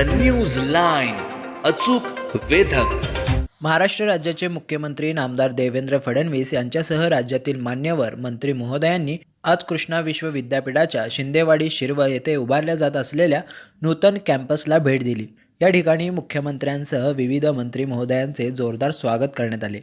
The news line अचूक वेधक. महाराष्ट्र राज्याचे मुख्यमंत्री नामदार देवेंद्र फडणवीस यांच्यासह राज्यातील मान्यवर मंत्री महोदयांनी आज कृष्णा विश्व विद्यापीठाच्या शिंदेवाडी शिरवळ येथे उभारल्या जात असलेल्या नूतन कॅम्पसला भेट दिली. या ठिकाणी मुख्यमंत्र्यांसह विविध मंत्री महोदयांचे जोरदार स्वागत करण्यात आले.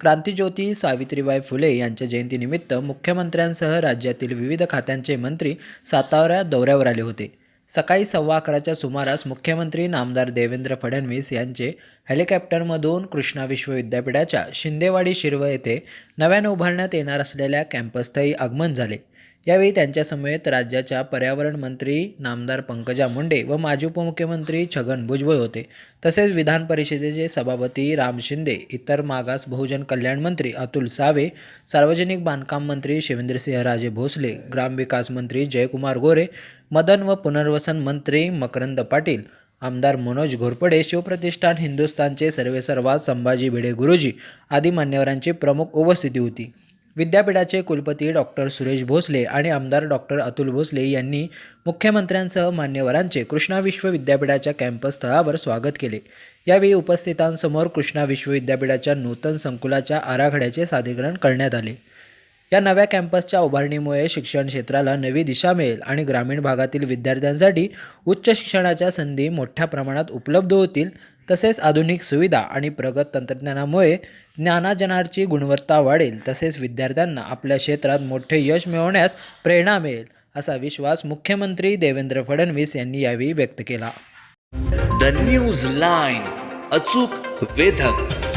क्रांतीज्योती सावित्रीबाई फुले यांच्या जयंतीनिमित्त मुख्यमंत्र्यांसह राज्यातील विविध खात्यांचे मंत्री सातारा दौऱ्यावर आले होते. सकाळी सव्वा अकराच्या सुमारास मुख्यमंत्री नामदार देवेंद्र फडणवीस यांचे हेलिकॉप्टरमधून कृष्णा विश्वविद्यापीठाच्या शिंदेवाडी शिरव येथे नव्याने उभारण्यात येणार असलेल्या कॅम्पसतही आगमन झाले. यावेळी त्यांच्यासमवेत राज्याच्या पर्यावरण मंत्री नामदार पंकजा मुंडे व माजी उपमुख्यमंत्री छगन भुजबळ होते. तसेच विधान परिषदेचे सभापती राम शिंदे इतर मागास बहुजन कल्याण मंत्री अतुल सावे सार्वजनिक बांधकाम मंत्री शिवेंद्रसिंहराजे भोसले ग्रामविकास मंत्री जयकुमार गोरे मदन व पुनर्वसन मंत्री मकरंद पाटील आमदार मनोज घोरपडे शिवप्रतिष्ठान हिंदुस्थानचे सर्वेसर्वा संभाजी भिडे गुरुजी आदी मान्यवरांची प्रमुख उपस्थिती होती. विद्यापीठाचे कुलपती डॉक्टर सुरेश भोसले आणि आमदार डॉक्टर अतुल भोसले यांनी मुख्यमंत्र्यांसह मान्यवरांचे कृष्णा विश्व विद्यापीठाच्या कॅम्पस स्थळावर स्वागत केले. यावेळी उपस्थितांसमोर कृष्णा विश्वविद्यापीठाच्या नूतन संकुलाच्या आराखड्याचे सादरीकरण करण्यात आले. या नव्या कॅम्पसच्या उभारणीमुळे शिक्षण क्षेत्राला नवी दिशा मिळेल आणि ग्रामीण भागातील विद्यार्थ्यांसाठी उच्च शिक्षणाच्या संधी मोठ्या प्रमाणात उपलब्ध होतील तसेच आधुनिक सुविधा आणि प्रगत तंत्रज्ञानामुळे ज्ञानार्जनाची गुणवत्ता वाढेल. तसेच विद्यार्थ्यांना आपल्या क्षेत्रात मोठे यश मिळवण्यास प्रेरणा मिळेल असा विश्वास मुख्यमंत्री देवेंद्र फडणवीस यांनी यावेळी व्यक्त केला. द न्यूज लाईन अचूक वेधक.